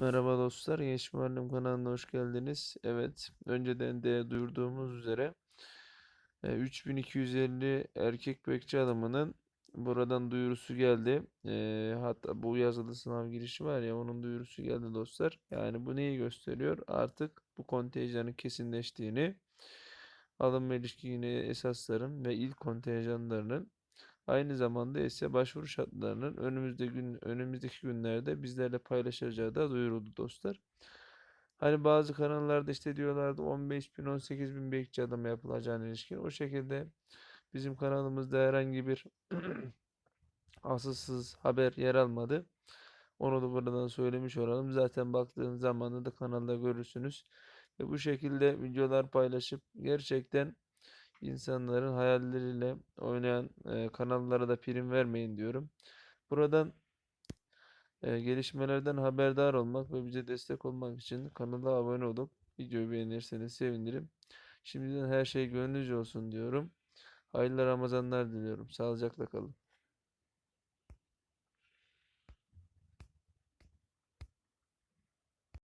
Merhaba dostlar, Genç Muharrem kanalına hoş geldiniz. Evet, önceden de duyurduğumuz üzere e, 3250 erkek bekçi adamının buradan duyurusu geldi. E, hatta bu yazılı sınav girişi var ya onun duyurusu geldi dostlar. Yani bu neyi gösteriyor? Artık bu kontenjanın kesinleştiğini, alınma ilişkin esasların ve ilk kontenjanlarının Aynı zamanda ise başvuru şartlarının önümüzde gün önümüzdeki günlerde bizlerle paylaşacağı da duyuruldu dostlar. Hani bazı kanallarda işte diyorlardı 15 bin 18 bin bekçi adama yapılacağına ilişkin. O şekilde bizim kanalımızda herhangi bir asılsız haber yer almadı. Onu da buradan söylemiş olalım. Zaten baktığınız zaman da kanalda görürsünüz. Ve bu şekilde videolar paylaşıp gerçekten insanların hayalleriyle oynayan e, kanallara da prim vermeyin diyorum. Buradan e, gelişmelerden haberdar olmak ve bize destek olmak için kanala abone olup videoyu beğenirseniz sevinirim. Şimdiden her şey gönlünüzce olsun diyorum. Hayırlı Ramazanlar diliyorum. Sağlıcakla kalın.